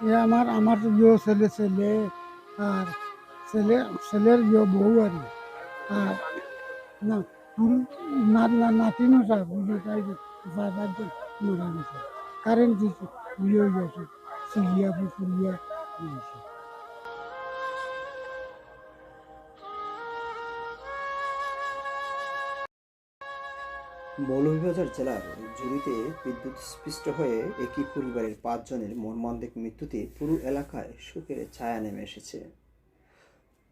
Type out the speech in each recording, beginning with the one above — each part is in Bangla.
এ আমার আমার ইয়ে ছেলে ছেলে, আর ছেলে, ছেলের ইয়ে বউ আর আর না না না নাতিনও সব বুঝে মারা গেছে কারেন্ট দিয়েছে ইয়ে গেছে সিলিয়া দিয়েছে। মৌলভীবাজার জেলার জুড়িতে বিদ্যুৎ স্পৃষ্ট হয়ে একই পরিবারের পাঁচজনের মর্মান্তিক মৃত্যুতে পুরো এলাকায় শোকের ছায়া নেমে এসেছে।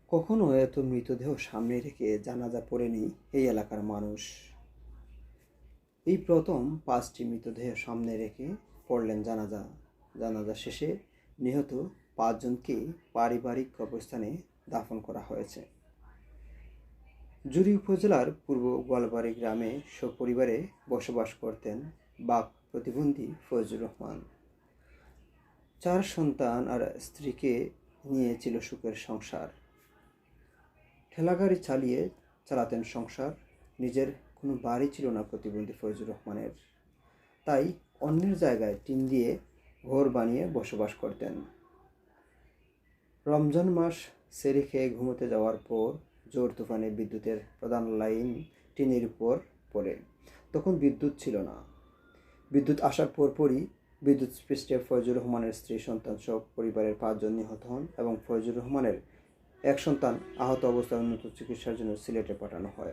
কখনো এত মৃতদেহ সামনে রেখে জানাজা পড়েনি এই এলাকার মানুষ। এই প্রথম পাঁচটি মৃতদেহ সামনে রেখে পড়লেন জানাজা। জানাজা শেষে নিহত পাঁচজনকে পারিবারিক কবরস্থানে দাফন করা হয়েছে। জুরি উপজেলার পূর্ব গোয়ালবাড়ি গ্রামে সপরিবারে বসবাস করতেন বাক প্রতিবন্ধী ফজলুর রহমান। চার সন্তান আর স্ত্রীকে নিয়ে ছিল সুখের সংসার। ঠেলাগাড়ি চালিয়ে চালাতেন সংসার। নিজের কোনো বাড়ি ছিল না প্রতিবন্ধী ফজলুর রহমানের। তাই অন্যের জায়গায় টিন দিয়ে ঘর বানিয়ে বসবাস করতেন। রমজান মাস সেরে খেয়ে ঘুমোতে যাওয়ার পর জোর তুফানে বিদ্যুতের প্রধান লাইন টিনের উপর পড়ে। তখন বিদ্যুৎ ছিল না। বিদ্যুৎ আসার পরপরই বিদ্যুৎ স্পৃষ্টে ফয়জুর রহমানের স্ত্রী, সন্তান সহ পরিবারের পাঁচজন নিহত হন এবং ফয়জুর রহমানের এক সন্তান আহত অবস্থায় উন্নত চিকিৎসার জন্য সিলেটে পাঠানো হয়।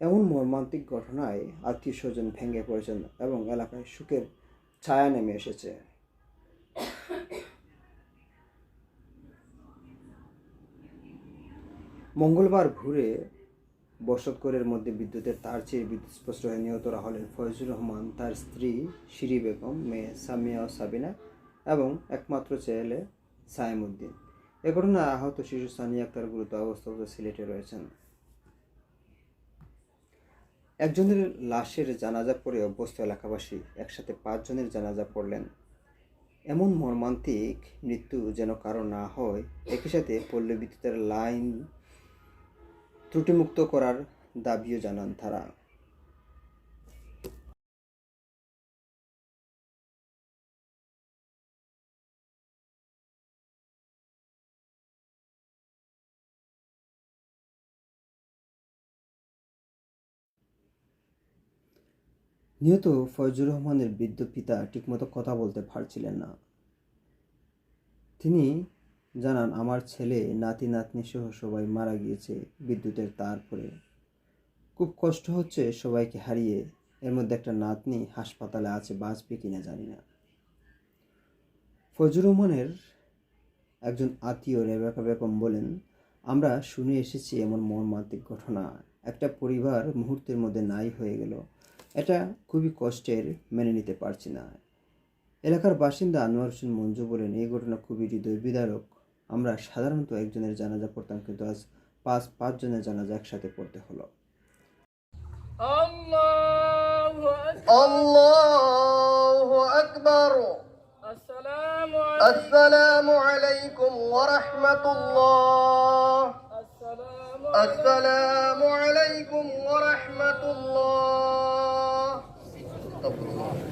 এমন মর্মান্তিক ঘটনায় আত্মীয় স্বজন ভেঙে পড়েছেন এবং এলাকায় সুখের ছায়া নেমে এসেছে। মঙ্গলবার ভোরে বসতঘরের মধ্যে বিদ্যুতের তার চেয়ে বিদ্যুৎ স্পষ্ট হয়ে নিহতরা হলেন ফয়জুর রহমান, তার স্ত্রী শিরি বেগম, মেয়ে সামিয়া ও সাবিনা এবং একমাত্র ছেলে সাইমুদ্দিন এ ঘটনায় আহত শিশু সানিয়া আক্তার গুরুতর অবস্থায় সিলেটে রয়েছেন। একজনের লাশের জানাজা পড়ে অভ্যস্ত এলাকাবাসী একসাথে পাঁচজনের জানাজা পড়লেন। এমন মর্মান্তিক মৃত্যু যেন কারও না হয়, একই সাথে পল্লী বিদ্যুতের লাইন ত্রুটিমুক্ত করার দাবিও জানান তারা। নিহত ফয়জুর রহমানের বৃদ্ধ পিতা ঠিকমতো কথা বলতে পারছিলেন না। তিনি জানান, আমার ছেলে, নাতি নাতনি সহ সবাই মারা গিয়েছে বিদ্যুতের তার পরে। খুব কষ্ট হচ্ছে সবাইকে হারিয়ে। এর মধ্যে একটা নাতনি হাসপাতালে আছে, বাঁচবে কিনা জানি না। ফজুর রহমানের একজন আত্মীয় রেবেকা বেগম বলেন, আমরা শুনে এসেছি এমন মর্মান্তিক ঘটনা। একটা পরিবার মুহূর্তের মধ্যে নাই হয়ে গেল। এটা খুবই কষ্টের, মেনে নিতে পারছি না। এলাকার বাসিন্দা আনোয়ার হোসেন মঞ্জু বলেন, এই ঘটনা খুবই হৃদয় বিদারক। আমরা সাধারণত একজনের জানাজা পড়তাম কিন্তু আজ পাঁচ পাঁচজনের জানাজা একসাথে পড়তে হলো। আসসালামু আলাইকুম। ওয়া রাহমাতুল্লাহ। আসসালামু আলাইকুম। ওয়া রাহমাতুল্লাহ।